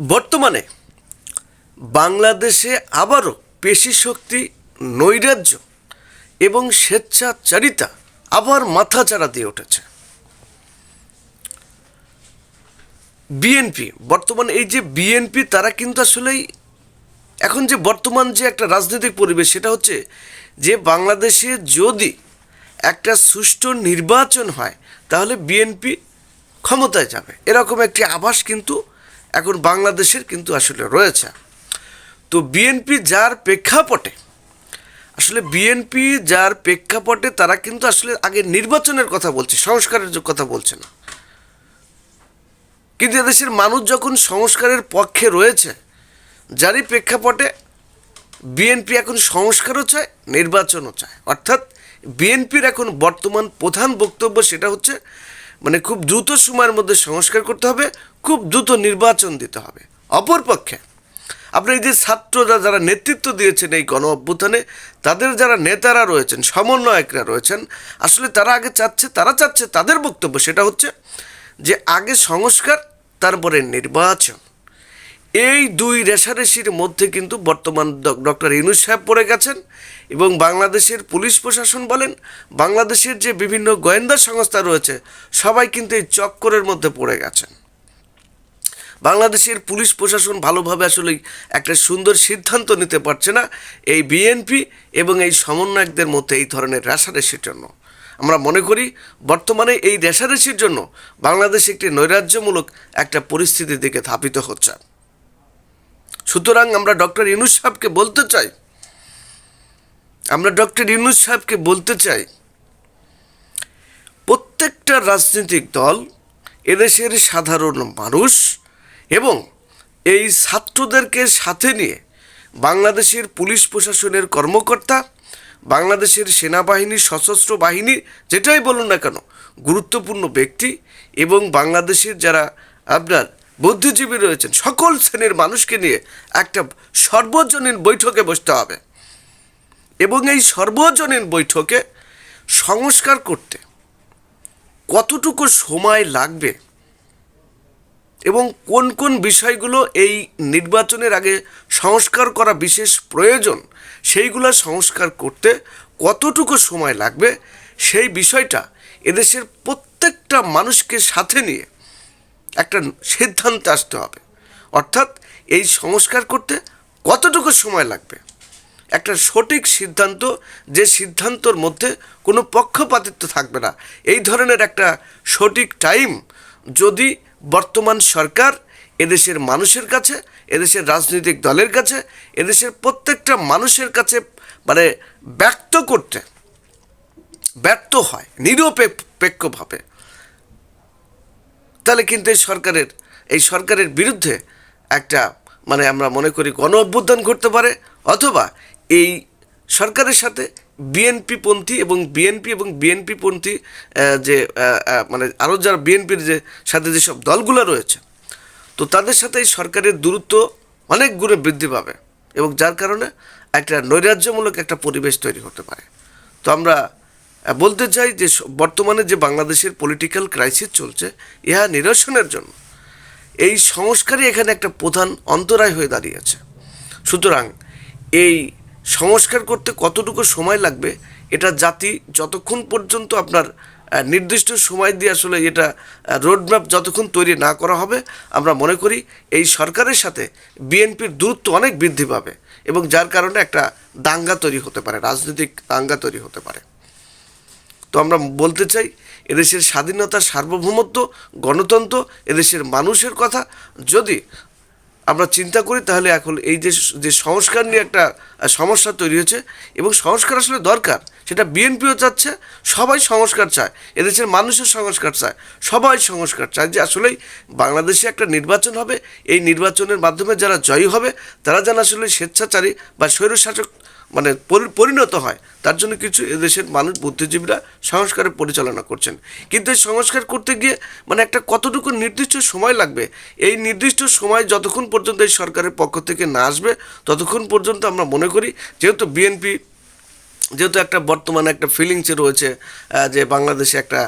বর্তমানে বাংলাদেশে আবারও পেশি শক্তি, নৈরাজ্য এবং স্বেচ্ছাচারিতা আবার মাথা মাথাচাড়া দিয়ে উঠেছে। বিএনপি বর্তমান এই যে বিএনপি, তারা কিন্তু আসলেই এখন যে বর্তমান যে একটা রাজনৈতিক পরিবেশ, সেটা হচ্ছে যে বাংলাদেশে যদি একটা সুষ্ঠু নির্বাচন হয়, তাহলে বিএনপি ক্ষমতায় যাবে। এরকম একটি আভাস কিন্তু এখন বাংলাদেশের কিন্তু আসলে রয়েছে। তো বিএনপি যার প্রেক্ষাপটে, আসলে বিএনপি যার প্রেক্ষাপটে তারা কিন্তু আসলে আগে নির্বাচনের কথা বলছে, সংস্কারের যে কথা বলছে না। কিন্তু এদেশের মানুষ যখন সংস্কারের পক্ষে রয়েছে, যারই প্রেক্ষাপটে বিএনপি এখন সংস্কারও চায়, নির্বাচনও চায়। অর্থাৎ বিএনপির এখন বর্তমান প্রধান বক্তব্য সেটা হচ্ছে মানে খুব দ্রুত সময়ের মধ্যে সংস্কার করতে হবে, খুব দ্রুত নির্বাচন দিতে হবে। অপরপক্ষে আপনার এই যে ছাত্ররা যারা নেতৃত্ব দিয়েছেন এই গণ অভ্যুত্থানে, তাদের যারা নেতারা রয়েছেন, সমন্বয়করা রয়েছেন, আসলে তারা আগে চাচ্ছে, তারা চাচ্ছে তাদের বক্তব্য সেটা হচ্ছে যে আগে সংস্কার, তারপরে নির্বাচন। এই দুই রেশারেশির মধ্যে কিন্তু বর্তমান ডক্টর ইনুস সাহেব পড়ে গেছেন এবং বাংলাদেশের পুলিশ প্রশাসন বলেন, বাংলাদেশের যে বিভিন্ন গোয়েন্দা সংস্থা রয়েছে, সবাই কিন্তু এই চক্করের মধ্যে পড়ে গেছেন। বাংলাদেশের পুলিশ প্রশাসন ভালোভাবে আসলে একটা সুন্দর সিদ্ধান্ত নিতে পারছে না এই বিএনপি এবং এই সমন্বয়কদের মধ্যে এই ধরনের রেশারেশির জন্য। আমরা মনে করি, বর্তমানে এই রেশারেশির জন্য বাংলাদেশ একটি নৈরাজ্যমূলক একটা পরিস্থিতির দিকে ধাবিত হচ্ছে। সুতরাং আমরা ডক্টর ইনুস সাহেবকে বলতে চাই। আমরা ডক্টর ইনুস সাহেবকে বলতে চাই, প্রত্যেকটা রাজনৈতিক দল এদেশের সাধারণ মানুষ এবং এই ছাত্রদেরকে সাথে নিয়ে বাংলাদেশের পুলিশ প্রশাসনের কর্মকর্তা, বাংলাদেশের সেনাবাহিনী, সশস্ত্র বাহিনী, যেটাই বলুন না কেন, গুরুত্বপূর্ণ ব্যক্তি এবং বাংলাদেশের যারা আপনার বুদ্ধিজীবী রয়েছেন। সকল শ্রেণির মানুষকে নিয়ে একটা সর্বজনীন বৈঠকে বসতে হবে। এবং এই সর্বজনীন বৈঠকে সংস্কার করতে কতটুকু সময় লাগবে এবং কোন কোন বিষয়গুলো এই নির্বাচনের আগে সংস্কার করা বিশেষ প্রয়োজন, সেইগুলো সংস্কার করতে কতটুকু সময় লাগবে, সেই বিষয়টা এদেশের প্রত্যেকটা মানুষকে সাথে নিয়ে একটা সিদ্ধান্তে আসতে হবে। অর্থাৎ এই সংস্কার করতে কতটুকু সময় লাগবে? একটা সঠিক সিদ্ধান্ত, যে সিদ্ধান্তর মধ্যে কোনো পক্ষপাতিত্ব থাকবে না। এই ধরনের একটা সঠিক টাইম যদি বর্তমান সরকার এদেশের মানুষের কাছে, এদেশের রাজনৈতিক দলের কাছে, এদেশের প্রত্যেকটা মানুষের কাছে মানে ব্যক্ত করতে ব্যর্থ হয় নিরপেক্ষভাবে তাহলে কিন্তু এই সরকারের এই সরকারের বিরুদ্ধে একটা মানে আমরা মনে করি গণ অভ্যুত্থান ঘটতে পারে, অথবা এই সরকারের সাথে বিএনপি পন্থী এবং বিএনপি এবং বিএনপি পন্থী যে মানে আরও যারা বিএনপির যে, সাথে যেসব দলগুলো রয়েছে, তো তাদের সাথে এই সরকারের দূরত্ব অনেক গুণে বৃদ্ধি পাবে এবং যার কারণে একটা নৈরাজ্যমূলক একটা পরিবেশ তৈরি হতে পারে। তো আমরা বলতে চাই যে বর্তমানে যে বাংলাদেশের পলিটিক্যাল ক্রাইসিস চলছে, ইহা নিরসনের জন্য। এই সংস্কারই এখানে একটা প্রধান অন্তরায় হয়ে দাঁড়িয়েছে সুতরাং এই সংস্কার করতে কতটুকু সময় লাগবে, এটা জাতি যতক্ষণ পর্যন্ত আপনার নির্দিষ্ট সময় দিয়ে আসলে এটা রোডম্যাপ যতক্ষণ তৈরি না করা হবে, আমরা মনে করি এই সরকারের সাথে বিএনপির দূরত্ব অনেক বৃদ্ধি পাবে এবং যার কারণে একটা দাঙ্গা তৈরি হতে পারে, রাজনৈতিক দাঙ্গা তৈরি হতে পারে। তো আমরা বলতে চাই, এদেশের স্বাধীনতা, সার্বভৌমত্ব, গণতন্ত্র এদেশের মানুষের কথা। যদি আমরা চিন্তা করি, তাহলে এখন এই যে যে সংস্কার নিয়ে একটা সমস্যা তৈরি হয়েছে এবং সংস্কার আসলে দরকার। সেটা বিএনপিও চাচ্ছে, সবাই সংস্কার চায়, এদেশের মানুষের সংস্কার চায়, সবাই সংস্কার চায় যে আসলেই বাংলাদেশে একটা নির্বাচন হবে। এই নির্বাচনের মাধ্যমে যারা জয়ী হবে, তারা যেন আসলে স্বেচ্ছাচারী বা স্বৈরশাসক মানে পরি- পরিণত হয়। তার জন্য কিছু এদেশের মানুষ বুদ্ধিজীবীরা সংস্কারের পরিচালনা করছেন। কিন্তু এই সংস্কার করতে গিয়ে মানে একটা কতটুকু নির্দিষ্ট সময় লাগবে? এই নির্দিষ্ট সময় যতক্ষণ পর্যন্ত এই সরকারের পক্ষ থেকে না আসবে, ততক্ষণ পর্যন্ত আমরা মনে করি, যেহেতু বিএনপি যেহেতু একটা বর্তমানে একটা ফিলিংসে রয়েছে যে বাংলাদেশে একটা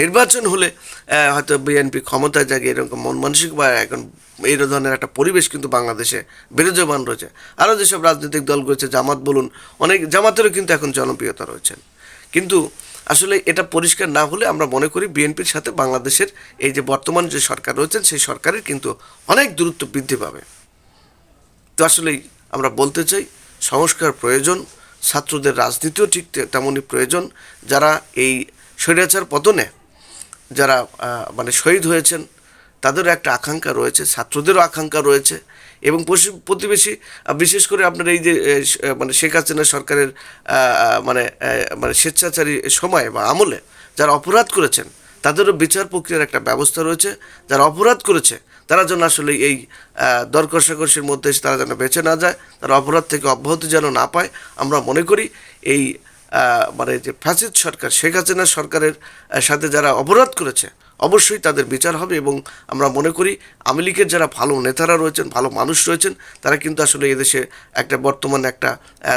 নির্বাচন হলে হয়তো বিএনপি ক্ষমতায় জাগে এরকম মন মানসিক বা এখন এই ধরনের একটা পরিবেশ কিন্তু বাংলাদেশে বিরাজমান রয়েছে। আরও যেসব রাজনৈতিক দল রয়েছে, জামাত বলুন, অনেক জামাতেরও কিন্তু এখন জনপ্রিয়তা রয়েছেন কিন্তু আসলে এটা পরিষ্কার না হলে আমরা মনে করি বিএনপির সাথে বাংলাদেশের এই যে বর্তমান যে সরকার রয়েছেন সেই সরকারের কিন্তু অনেক দূরত্ব বৃদ্ধি পাবে। তো আসলেই আমরা বলতে চাই, সংস্কার প্রয়োজন ছাত্রদের রাজনীতিও ঠিক তেমনই প্রয়োজন। যারা এই স্বৈরাচার পতনে যারা মানে শহীদ হয়েছেন, তাদেরও একটা আকাঙ্ক্ষা রয়েছে, ছাত্রদেরও আকাঙ্ক্ষা রয়েছে এবং প্রতিবেশী বিশেষ করে আপনার এই যে মানে শেখ হাসিনা সরকারের মানে মানে স্বেচ্ছাচারী সময় বা আমলে যারা অপরাধ করেছেন, তাদেরও বিচার প্রক্রিয়ার একটা ব্যবস্থা রয়েছে। যারা অপরাধ করেছে তারা যেন আসলে এই দর কষাকষির মধ্যে এসে তারা যেন বেঁচে না যায়, তারা অপরাধ থেকে অব্যাহতি যেন না পায়, আমরা মনে করি এই মানে যে ফ্যাসিদ সরকার, শেখ হাসিনা সরকারের সাথে যারা অপরাধ করেছে, অবশ্যই তাদের বিচার হবে এবং আমরা মনে করি আওয়ামী লীগের যারা ভালো নেতারা রয়েছেন, ভালো মানুষ রয়েছেন, তারা কিন্তু আসলে এদেশে একটা বর্তমানে একটা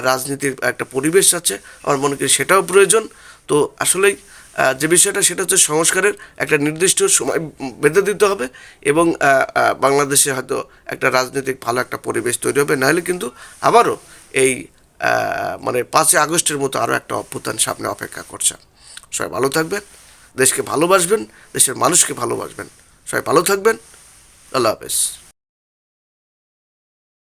রাজনীতির একটা পরিবেশ আছে। আমার মনে করি সেটাও প্রয়োজন। তো আসলেই যে বিষয়টা সেটা হচ্ছে সংস্কারের একটা নির্দিষ্ট সময় বেঁধে দিতে হবে এবং বাংলাদেশে হয়তো একটা রাজনৈতিক ভালো একটা পরিবেশ তৈরি হবে। নাহলে কিন্তু আবারও এই মানে পাঁচই আগস্টের মতো আরও একটা অভ্যুত্থান সামনে অপেক্ষা করছে। সবাই ভালো থাকবেন, দেশকে ভালোবাসবেন, দেশের মানুষকে ভালোবাসবেন। সবাই ভালো থাকবেন। আল্লাহ হাফেজ।